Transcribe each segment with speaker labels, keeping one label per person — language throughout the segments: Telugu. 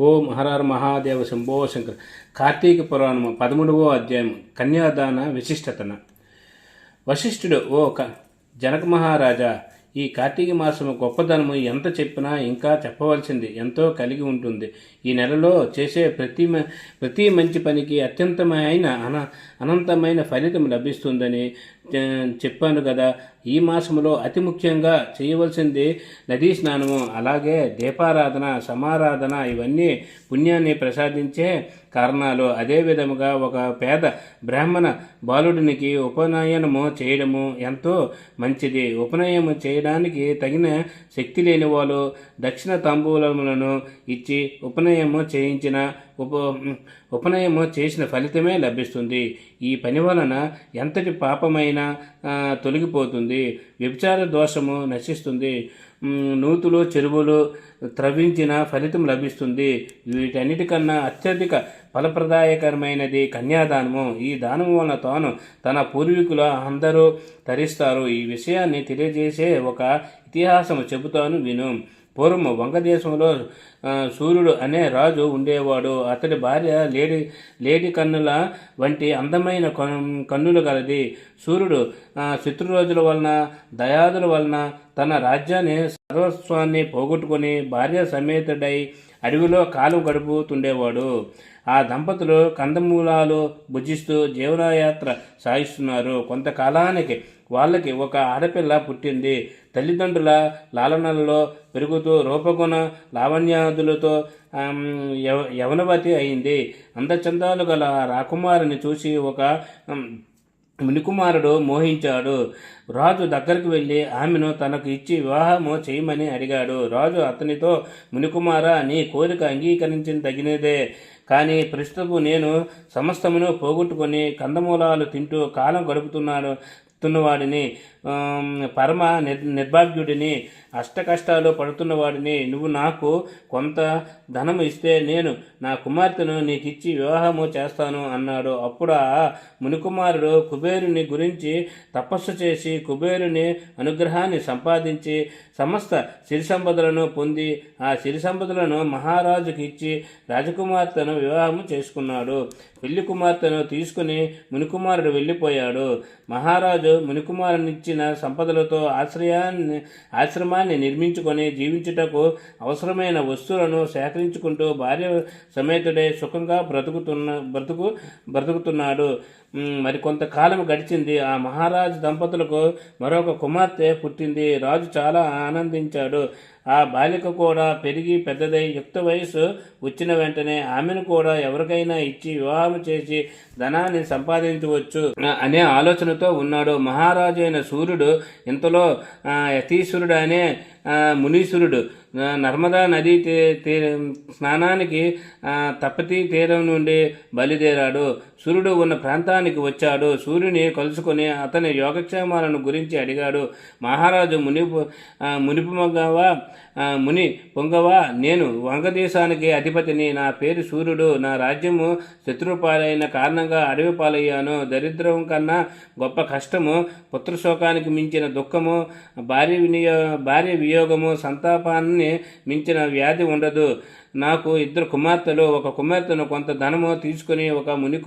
Speaker 1: ఓం హరహర మహాదేవ శంభో శంకర. కార్తీక పురాణము పదమూడవ అధ్యాయం కన్యాదాన విశిష్టతన. వశిష్ఠుడు ఓ క జనక మహారాజా ఈ కార్తీక మాసము గొప్పదనము ఎంత చెప్పినా ఇంకా చెప్పవలసింది ఎంతో కలిగి ఉంటుంది. ఈ నెలలో చేసే ప్రతి మ- ప్రతి మంచి పనికి అత్యంతమైన అన అనంతమైన ఫలితం లభిస్తుందని చెప్పాను కదా. ఈ మాసంలో అతి ముఖ్యంగా చేయవలసింది నదీ స్నానము అలాగే దీపారాధన సమారాధన ఇవన్నీ పుణ్యాన్ని ప్రసాదించే కారణాలు. అదే విధముగా ఒక పేద బ్రాహ్మణ బాలుడినికి ఉపనయనము చేయడము ఎంతో మంచిది. ఉపనయనము చేయడానికి తగిన శక్తి లేని వాళ్ళు దక్షిణ తాంబూలములను ఇచ్చి ఉపనయము చేయించిన ఉప ఉపనయము చేసిన ఫలితమే లభిస్తుంది. ఈ పని వలన ఎంతటి పాపమైనా తొలగిపోతుంది. వ్యభిచార దోషము నశిస్తుంది. నూతులు చెరువులు త్రవించిన ఫలితం లభిస్తుంది. వీటన్నిటికన్నా అత్యధిక ఫలప్రదాయకరమైనది కన్యాదానము. ఈ దానము వలన తాను తన పూర్వీకుల అందరూ తరిస్తారు. ఈ విషయాన్ని తెలియజేసే ఒక ఇతిహాసము చెబుతాను విను. పూర్వం వంగదేశంలో సూర్యుడు అనే రాజు ఉండేవాడు. అతడి భార్య లేడి లేడి కన్నుల వంటి అందమైన కన్నులు గలది. సూర్యుడు శత్రురోజుల వలన దయాదుల వలన తన రాజ్యాన్ని సర్వస్వాన్ని పోగొట్టుకుని భార్య సమేతుడై అడవిలో కాలం గడుపుతుండేవాడు. ఆ దంపతులు కందమూలాలు భుజిస్తూ జీవనయాత్ర సాగిస్తున్నారు. కొంతకాలానికి వాళ్ళకి ఒక ఆడపిల్ల పుట్టింది. తల్లిదండ్రుల లాలనలలో పెరుగుతూ రూపగుణ లావణ్యాదులతో యవనవతి అయింది. అందచందాలు గల రాకుమారిని రాకుమారుని చూసి ఒక మునికుమారుడు మోహించాడు. రాజు దగ్గరికి వెళ్ళి ఆమెను తనకు ఇచ్చి వివాహము చేయమని అడిగాడు. రాజు అతనితో మునికుమార నీ కోరిక అంగీకరించిన తగినదే కానీ ప్రస్తుతం నేను సమస్తమును పోగొట్టుకొని కందమూలాలు తింటూ కాలం గడుపుతున్నాను. తున్నవాడిని. పరమ నిర్ నిర్భాగ్యుడిని అష్టకష్టాలు పడుతున్న వాడిని నువ్వు నాకు కొంత ధనము ఇస్తే నేను నా కుమార్తెను నీకిచ్చి వివాహము చేస్తాను అన్నాడు. అప్పుడు ఆ మునికుమారుడు కుబేరుని గురించి తపస్సు చేసి కుబేరుని అనుగ్రహాన్ని సంపాదించి సమస్త సిరి సంపదలను పొంది ఆ సిరి సంపదలను మహారాజుకి ఇచ్చి రాజకుమార్తెను వివాహము చేసుకున్నాడు. పెళ్ళి కుమార్తెను తీసుకుని మునికుమారుడు వెళ్ళిపోయాడు. మహారాజు మునికుమారునిచ్చిన సంపదలతో ఆశ్రయాన్ని ఆశ్రమాన్ని నిర్మించుకొని జీవించుటకు అవసరమైన వస్తువులను సేకరించుకుంటూ భార్య సమేతుడే సుఖంగా బ్రతుకుతున్న బ్రతుకు బ్రతుకుతున్నాడు. మరి కొంతకాలం గడిచింది. ఆ మహారాజు దంపతులకు మరొక కుమార్తె పుట్టింది. రాజు చాలా ఆనందించాడు. ఆ బాలిక కూడా పెరిగి పెద్దదై యుక్త వయసు వచ్చిన వెంటనే ఆమెను కూడా ఎవరికైనా ఇచ్చి వివాహం చేసి ధనాన్ని సంపాదించవచ్చు అనే ఆలోచనతో ఉన్నాడు. మహారాజు అయిన సూర్యుడు ఇంతలో యతీశ్వరుడు అనే మునీశ్వరుడు. నర్మదా నదీ తీ స్నానానికి తపతి తప్పతి తీరం నుండి బయలుదేరాడు. సూర్యుడు ఉన్న ప్రాంతానికి వచ్చాడు. సూర్యుని కలుసుకొని అతని యోగక్షేమాలను గురించి అడిగాడు. మహారాజు మునిపు మగవా ముని పొంగవా నేను వంగదేశానికి అధిపతిని నా పేరు సూర్యుడు నా రాజ్యము శత్రుపాలైన కారణంగా అడవి పాలయ్యాను. దరిద్రం కన్నా గొప్ప కష్టము పుత్రశోకానికి మించిన దుఃఖము భార్య వినియో భార్య వియోగము సంతాపాన్ని మించిన వ్యాధి ఉండదు. నాకు ఇద్దరు కుమార్తెలు ఒక కుమార్తెను కొంత ధనము తీసుకుని ఒక ముని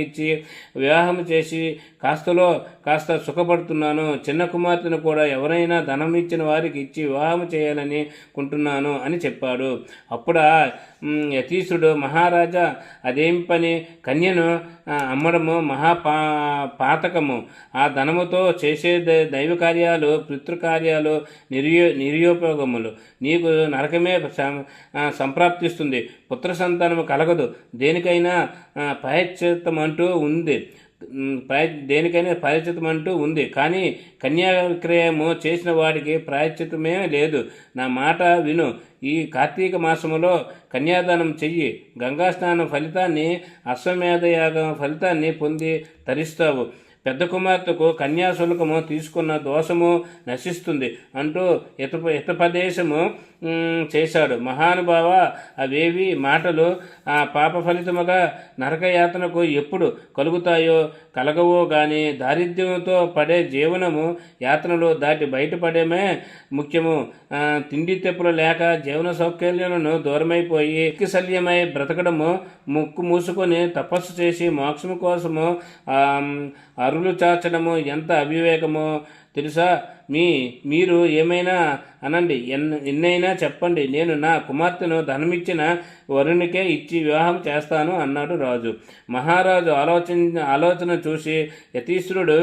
Speaker 1: ఇచ్చి వివాహం చేసి కాస్తలో కాస్త సుఖపడుతున్నాను. చిన్న కుమార్తెను కూడా ఎవరైనా ధనం ఇచ్చిన వారికి ఇచ్చి వివాహం చేయాలని కుంటున్నాను అని చెప్పాడు. అప్పుడు ఆ, యతీశుడు మహారాజా అదేం పని? కన్యను అమ్మడము మహాపా పాతకము. ఆ ధనముతో చేసే దైవ కార్యాలు పితృకార్యాలు నిర్యో నిర్యోపయోగములు నీకు నరకమే సం- సంప్రాప్తిస్తుంది. పుత్ర సంతానము కలగదు. దేనికైనా ఆ, అంటూ ఉంది. ప్రాయ దేనికైనా ప్రాయచితం అంటూ ఉంది. కానీ కన్యా విక్రయము చేసిన వాడికి ప్రాయచితమే లేదు. నా మాట విను. ఈ కార్తీక మాసములో కన్యాదానం చెయ్యి. గంగా స్నానం ఫలితాన్ని అశ్వమేధయాగం ఫలితాన్ని పొంది తరిస్తావు. పెద్ద కుమార్తెకు కన్యాశుల్కము తీసుకున్న దోషము నశిస్తుంది అంటూ హిత హితపదేశము చేశాడు. మహానుభావ అవేవి మాటలు ఆ పాప ఫలితముగా నరకయాతనకు ఎప్పుడు కలుగుతాయో కలగవో గాని దారిద్ర్యంతో పడే జీవనము యాతనలు దాటి బయటపడమే ముఖ్యము. తిండి తెప్పులు లేక జీవన సౌకర్యాలను దూరమైపోయి శల్యమై బ్రతకడము ముక్కు మూసుకొని తపస్సు చేసి మోక్షము కోసము అరులు చాచడము ఎంత అవివేకమో తెలుసా? మీ మీరు ఏమైనా అనండి ఎన్ ఎన్నైనా చెప్పండి నేను నా కుమార్తెను ధనమిచ్చిన వరునికే ఇచ్చి వివాహం చేస్తాను అన్నాడు రాజు. మహారాజు ఆలోచన ఆలోచన చూసి యతీశ్వరుడు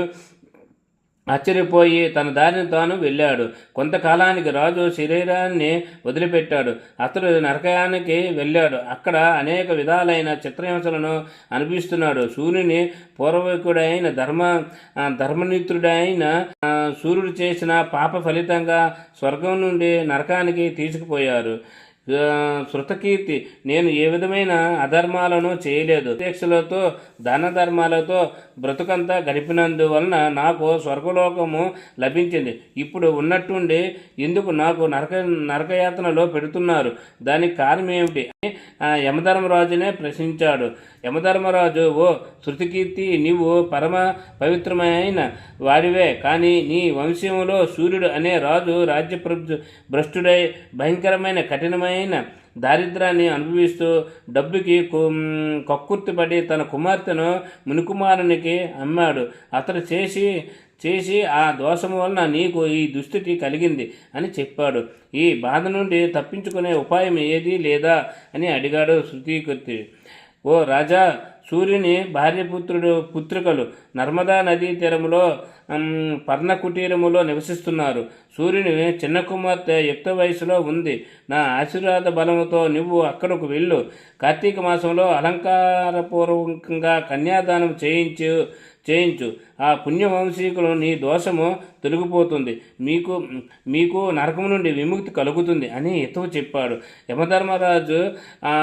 Speaker 1: ఆశ్చర్యపోయి తన దారిని తాను వెళ్ళాడు. కొంతకాలానికి రాజు శరీరాన్ని వదిలిపెట్టాడు. అతడు నరకయానికి వెళ్ళాడు. అక్కడ అనేక విధాలైన చిత్రహింసలను అనిపిస్తున్నాడు సూర్యుని పూర్వకుడైన ధర్మ ధర్మనిత్రుడైన సూర్యుడు చేసిన పాప ఫలితంగా స్వర్గం నుండి నరకానికి తీసుకుపోయారు. శృతకీర్తి. నేను ఏ విధమైన అధర్మాలను చేయలేదు. అధ్యక్షులతో దాన ధర్మాలతో బ్రతుకంతా గడిపినందువలన నాకు స్వర్గలోకము లభించింది. ఇప్పుడు ఉన్నట్టుండి ఎందుకు నాకు నరక నరకయాతనలో పెడుతున్నారు? దానికి కారణం ఏమిటి అని యమధర్మరాజునే ప్రశ్నించాడు. యమధర్మరాజు ఓ శృతికీర్తి నీవు పరమ పవిత్రమైన వాడివే. కానీ నీ వంశంలో సూర్యుడు అనే రాజు రాజ్య భ్రష్టుడై భయంకరమైన కఠినమైన దారిద్రాన్ని అనుభవిస్తూ డబ్బుకి కక్కుర్తిపడి తన కుమార్తెను మునికుమారునికి అమ్మాడు. అతడు చేసి చేసి ఆ దోషము వలన నీకు ఈ దుస్థితి కలిగింది అని చెప్పాడు. ఈ బాధ నుండి తప్పించుకునే ఉపాయం ఏది లేదా అని అడిగాడు శృతీకృతి. ఓ రాజా సూర్యుని భార్యపుత్రుడు పుత్రికలు నర్మదా నదీ తీరములో పర్ణ కుటీరములో నివసిస్తున్నారు. సూర్యుని చిన్న కుమార్తె యుక్త వయసులో ఉంది. నా ఆశీర్వాద బలముతో నువ్వు అక్కడకు వెళ్ళు. కార్తీక మాసంలో అలంకారపూర్వకంగా కన్యాదానం చేయించు చేయించు. ఆ పుణ్యవంశీకులు నీ దోషము తొలగిపోతుంది. మీకు మీకు నరకం నుండి విముక్తి కలుగుతుంది అని ఇతవు చెప్పాడు. యమధర్మరాజు ఆ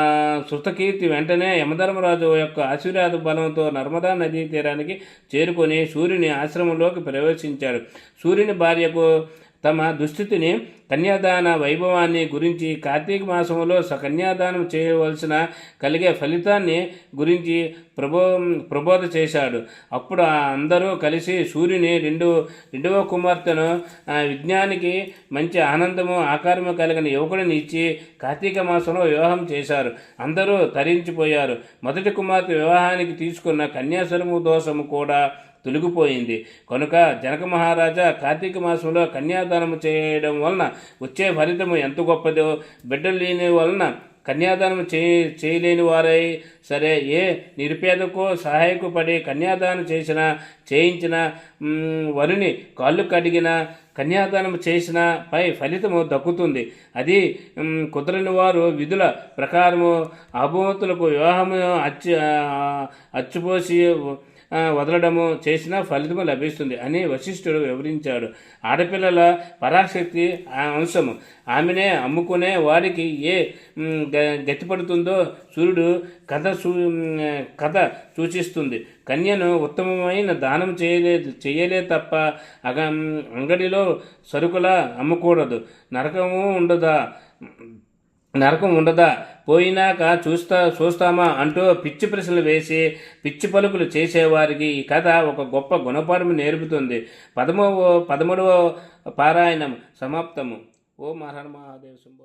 Speaker 1: శృతకీర్తి వెంటనే యమధర్మరాజు యొక్క ఆశీర్వాద బలంతో నర్మదా నదీ తీరానికి చేరుకొని సూర్యుని ఆశ్రమంలోకి ప్రవేశించాడు సూర్యుని భార్యకు తమ దుస్థితిని కన్యాదాన వైభవాన్ని గురించి కార్తీక మాసంలో స కన్యాదానం చేయవలసిన కలిగే ఫలితాన్ని గురించి ప్రబో ప్రబోధ చేశాడు. అప్పుడు అందరూ కలిసి సూర్యుని రెండు రెండవ కుమార్తెను విజ్ఞానికి మంచి ఆనందము ఆకారము కలిగిన యువకుడిని ఇచ్చి కార్తీక మాసంలో వివాహం చేశారు. అందరూ తరించిపోయారు. మొదటి కుమార్తె వివాహానికి తీసుకున్న కన్యాశ్రము దోషము కూడా తొలగిపోయింది. కనుక జనక మహారాజా కార్తీక మాసంలో కన్యాదానం చేయడం వలన వచ్చే ఫలితము ఎంత గొప్పదో బిడ్డలు లేని వలన కన్యాదానం చే చేయలేని వారై సరే ఏ నిరుపేదకో సహాయకు పడి కన్యాదానం చేసిన చేయించిన వరుని కాళ్ళు కడిగిన కన్యాదానం చేసిన పై ఫలితము దక్కుతుంది. అది కుదరని వారు విధుల ప్రకారము అభూతులకు వివాహము అచ్చు అచ్చుపోసి వదలడము చేసిన ఫలితము లభిస్తుంది అని వశిష్ఠుడు వివరించాడు. ఆడపిల్లల పరాశక్తి ఆ అంశము. ఆమెనే అమ్ముకునే వాడికి ఏ గతిపడుతుందో గ- సూర్యుడు కథ సూ కథ సూచిస్తుంది. కన్యను ఉత్తమమైన దానం చేయలే చేయలే తప్ప అగ అంగడిలో సరుకుల అమ్మకూడదు. నరకము ఉండదా? నరకం ఉండదా? పోయినాక చూస్తా చూస్తామా అంటూ పిచ్చి ప్రశ్నలు వేసి పిచ్చి పలుకులు చేసేవారికి ఈ కథ ఒక గొప్ప గుణపాఠం నేర్పుతుంది. పదమూడవ పదమూడవ పారాయణం సమాప్తము. ఓ మహర్ మహాదేవ్ శంభో